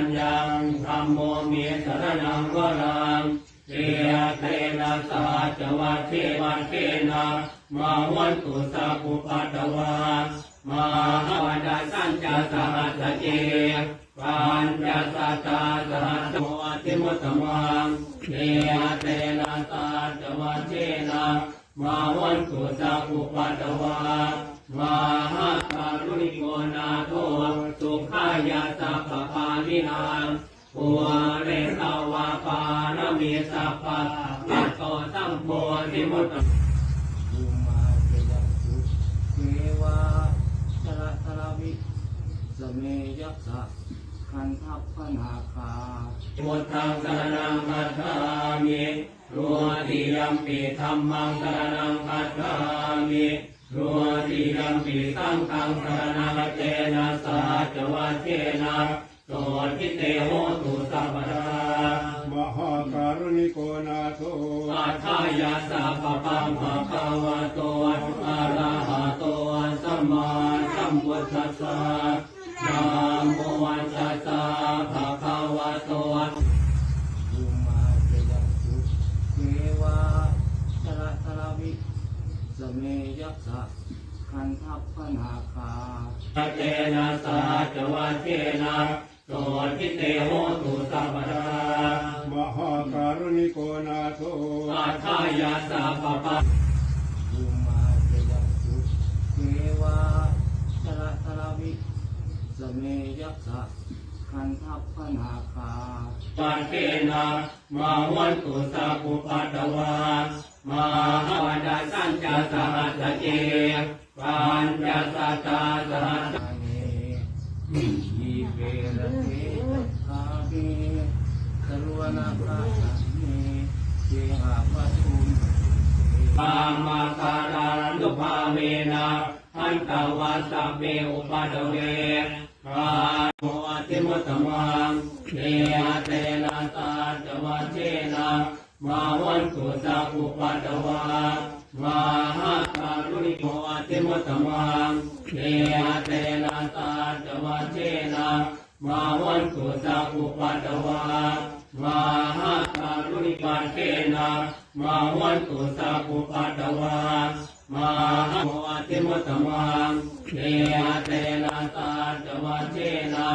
ญญังธรรมโมเมสรนังวรังเทียเทนะสาจวัตเทวันเทนะมาวันตุสัพุปัตวามาหวันดาสัญจาสหัสเจปัญจสัตตาสหัสโมติมุตมังเทียเทนะสาจวัตเทนะมาวันตุสัพุปัตตวา มหาการุณิโกนาโทสุขายาสัพพานินางปัวเรตาวาปานมีสัพพะปัตโตสัมโพธิมุตตภูมาเจยัสุเทวาสระสระวิสเมยัสสะคันทัพพนาคามุตตังสรนังคัจฉามิรัวติยัมปิธรรมังสรนังคัจฉามิ รัวติยัมปิสังฆังสรนังเจนะสาจวัชเจนะโสทิเตโหตุสัพพะมหาการุณิโกนาโทอาทายาสัพพังภะคะวะโตอะระหะโตสัมมาสัมพุทธัสสะนะ เจนะสาจวัชเจนะโสทิเตโหตุสัพพะมหาการุณิโกนาโทอาทายาสัพพังภูมาเจยัสุเทวาสระสระวิสเมยัสสะคันทัพพนาคาปันเกนะมาวันตุสัพพุปัตตวามาวันดาสัญจาสหัสเจ ปัญจสัตตาสหัสอาเนยีเวรเทคาเมสรวนาคาสัมเมเจหาปัทุปามาการานุภาเวนะอันตวัสสะเปอุปัตเวกาโมติมุตมังเนหเตนะตาจวัชเจนะมาวันตุสัพพุปัตตวา มาหาการุณิโกติมุตมังเนหเตนะตาจวัชเจนะมาวันตุสัพพุปัตตวามาหาการุณิกาเกนะมาวันตุสัพพุปัตตวามาหาโมติมุตมังเนหเตนะตาจวัชเจนะ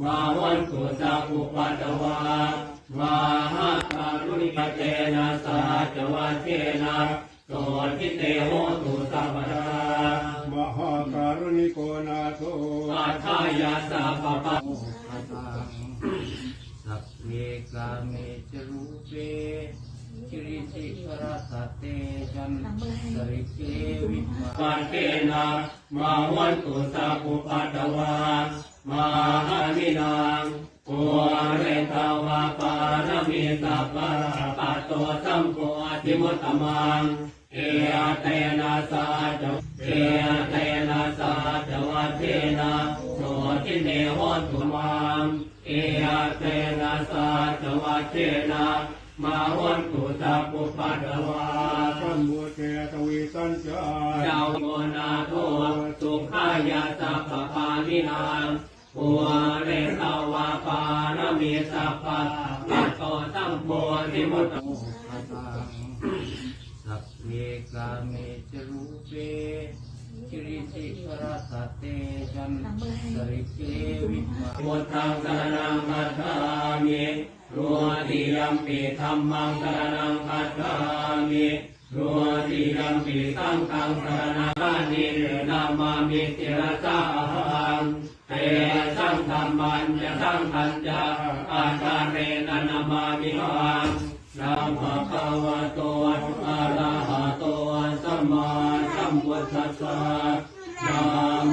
มาวันตุสัพพุปัตตวามาหาการุณิกาเจนะสาจวัชเจนะ โสทิเตโหตุสัพพะมหาการุณิโกนาโทอาทายาสัพพะโมหะตังสัพเพกาเมจรูเปคิริติกรสตเตจันสริเกวิมาปันเกนะมาวันตุสัพพุปัตตวามาหานินางปัวเรตาวาปารมีสัพพะปัตโตสัมโพธิมุตตมัง เอเตนะสาจเอเตนะสาจวัเทนะโสทิเนโหตุมังเอเตนะสาจวัเทนะมาวันตุสัพพุปัตตวาสัมบูเทตวิสัญจาเจ้าโกนาโทสุขายาสัพพานินางปัวเรตาวาปานมีสัพพะปัตโตสัมโพธิมุตตโมหะตังสัพ เพกาเมจรูเปคิริติกรสตเตจันสริเกวิมามุตตังสรนังคัจฉามิรัวติยัมปิธรรมังสรนังคัจฉามิรัวติยัมปิสังฆังสรนังคานิรนามามิติระสาหังเตสังธรรมันจะสังขันจะอาจาเรนนามามิหังนะภะคะวะโต สัมพุทธัสสะนะ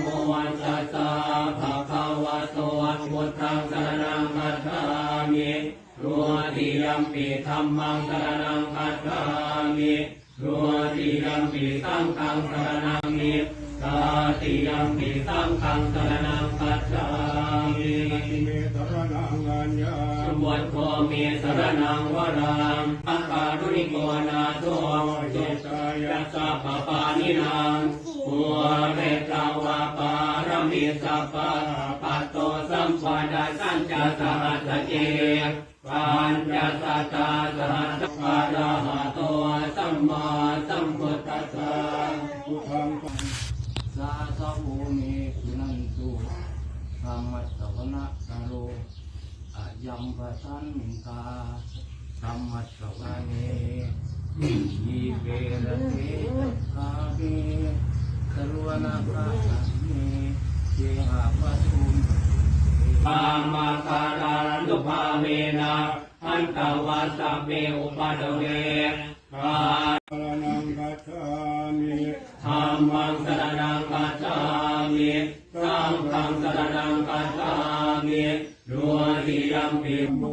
โมตัสสะภะคะวะโตพุทธังสรณังคัจฉามิรัวติยัมปิธัมมังสรณังคัจฉามิรัวติยัมปิสังฆังสรณังมิสาติยัมปิสังฆังสรณังคัจฉามิ เมตรนังอัญญาสมวัตโคเมสรนังวรังอัคารุณิโกนาโทเจตายาสัพพานินางปัวเรตาวาปารมีสัพพะปัตโตสัมปะดาสัญจสหัสเจปัญจสัตตาสหัสอะระหะโตสัมมาสัมพุทธัสสะพุทธังสาธโวเมสุนันตุ ธรรมสวนะกาโรอายัมปะทันตาธรรมสวะเนยีเปรเทคาเมสรวนาคาเมเจหะปะทุมปามาคารานุภาเวนะอันตวัสสะเปอุปาทเวกาสรนังกัจฉามิธรรมังสร ณังกัจฉามิดัวติยัมปิโม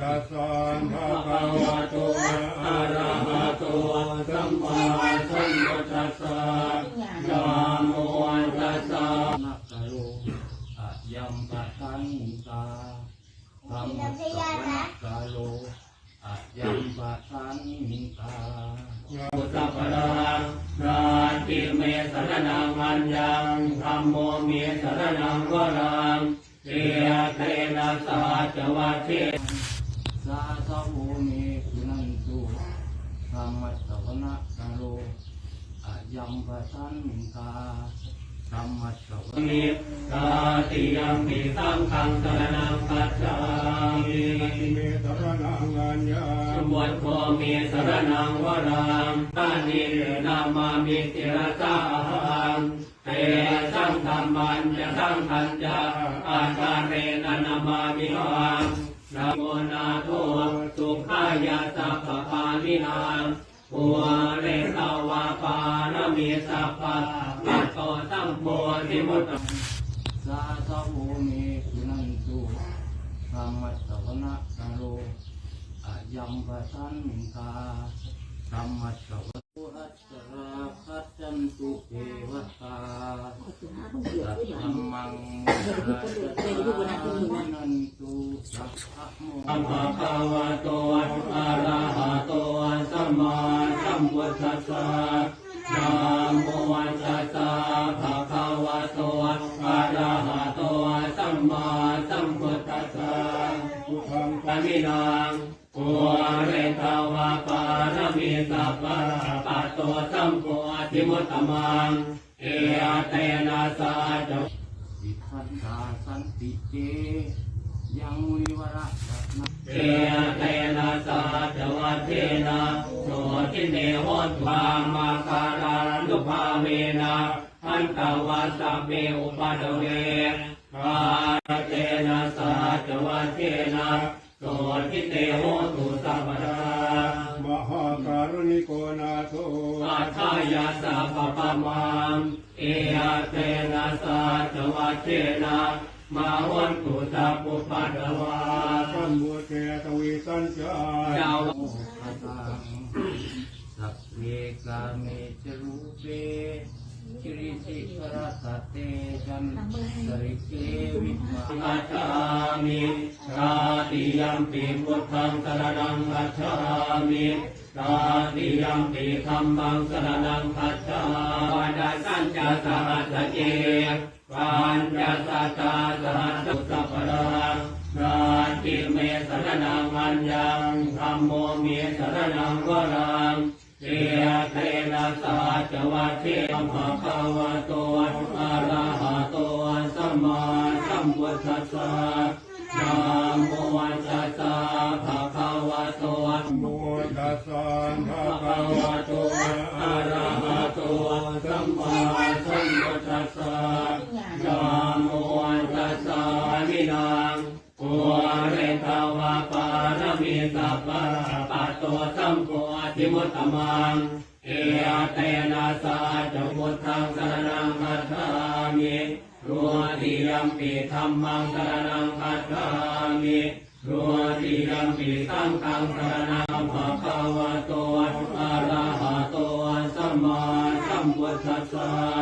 ตัสสะภะภะคะคะวะวะโตโตอะระหะโตสัมมาสัมพุทธัสสะนะโมตัสสะนักกะโลอะยัมปะทันตาธรรมสวนะกะโลอะ ยัมปะทันตาพุทธปรังนาติเมสรณังอัญญังธรรมโมเมสรณังวรังเอเตนะสาจวัเทสาธโวเมสุนันตุธรรมะสวนะกะโลอะยัมปะทันตา ธรรมสวนิตาติยัมปิสังฆังสรณังคัจฉามิเมตรนังอัญญาสมวัตโคเมสรณังวรังปานินามามิติรสาหังเตสังธรรมันจะสังขันจะอาจารเรนนามามิหังนะโมนาโทสุขายาสัพพะปาลินังปัวเรตาวาปานมีสัพพะ ปัตโตสัมโพธิมุตตสาธโวเมสุนันตุธรรมสวนะกะโลอะยัมปะทันตาธรรมสวะอัจฉราคัจจันตุเทวตาสัทธัมมังราชานันตุสัพพะโมสัมภะคะวะโตอะระหะโตสัมมาสัมพุทธัสสะ ตตมังเอเตนะสาจสิทธันตาสันติเจยังวิวระสัตนะเอเตนะสาจวัตเทนะโสทิเนโหตวามาคารานุภาเวนะอันตวัสสะเปอุปาทเวกาเตนะสาจวัตเทนะโสทิเนโหตุ ทายาสัพพะมังเอเตนะสาจวัเทนะมาวันตุสัพพุปัตะวาสัมบูเทตวิสัญจาเจ้าโมคตังสัพเพกาเมจรูเป คิริสิกรสัตเตจันสริเกวิมากัจามิชาติยัมปิพุทธังสรณังกัจฉามิชาติยัมปิธรรมังสรณังกัจฉามิปัญจสัญจสหัสเจปัญจสัตตาสหัสสัพพะนาติเมสรณังอัญญังธรรมโมเมสรณังวรัง เอเตนะสาจวัตเทมะคะวะโตอะระหะโตสัมมาสัมพุทธัสสะนะโมตัสสะภะคะวะโตโมตัสสะภะภะคะคะวะวะโตอะระหะโตสัมมาสัมพุทธัสสะนะโมตัสสะมินังปุเรตาวะปารมีสัพพะปัตโตสัมโพ ธิมุตตมัง เอเตนะสาจะพุทธังสรนังคัจฉามิรัวติยัมปิธรรมังสรนังคัจฉามิรัวติยัมปิสังฆังสรนังภะคะวะโตอะระหะโตสัมมาสัมพุทธัสสะ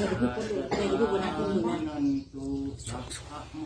นันตุสัพพะโมอรนั